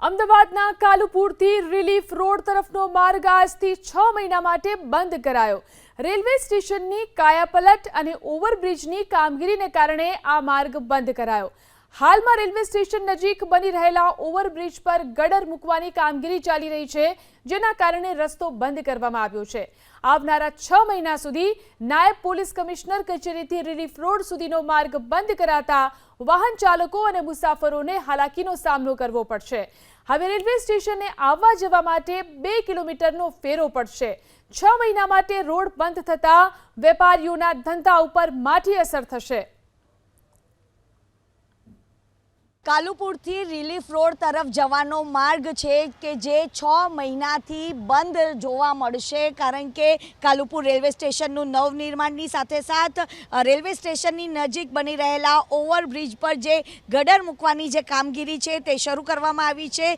અમદાવાદના કાલુપુરથી relief road તરફનો માર્ગ આજથી છ મહિના માટે બંધ કરાયો. રેલવે સ્ટેશનની કાયાપલટ અને ઓવરબ્રિજની કામગીરીને કારણે આ માર્ગ બંધ કરાયો. હાલમાં રેલવે સ્ટેશન નજીક બની રહેલા ઓવરબ્રિજ પર ગડર મૂકવાની કામગીરી ચાલી રહી છે, જેના કારણે રસ્તો બંધ કરવામાં આવ્યો છે. આવનારા છ મહિના સુધી નાયબ પોલીસ કમિશનર કચેરીથી રિલીફ રોડ સુધીનો માર્ગ બંધ કરાતા વાહન ચાલકો અને મુસાફરોને હાલાકીનો સામનો કરવો પડશે. હવે રેલવે સ્ટેશને આવવા જવા માટે બે કિલોમીટરનો ફેરો પડશે. છ મહિના માટે રોડ બંધ થતા વેપારીઓના ધંધા ઉપર માઠી અસર થશે. કાલુપુરથી રિલીફ રોડ તરફ જવાનો માર્ગ છે કે જે છ મહિનાથી બંધ જોવા મળશે, કારણ કે કાલુપુર રેલવે સ્ટેશનનું નવનિર્માણની સાથે સાથ રેલવે સ્ટેશનની નજીક બની રહેલા ઓવરબ્રિજ પર જે ગડર મૂકવાની જે કામગીરી છે તે શરૂ કરવામાં આવી છે.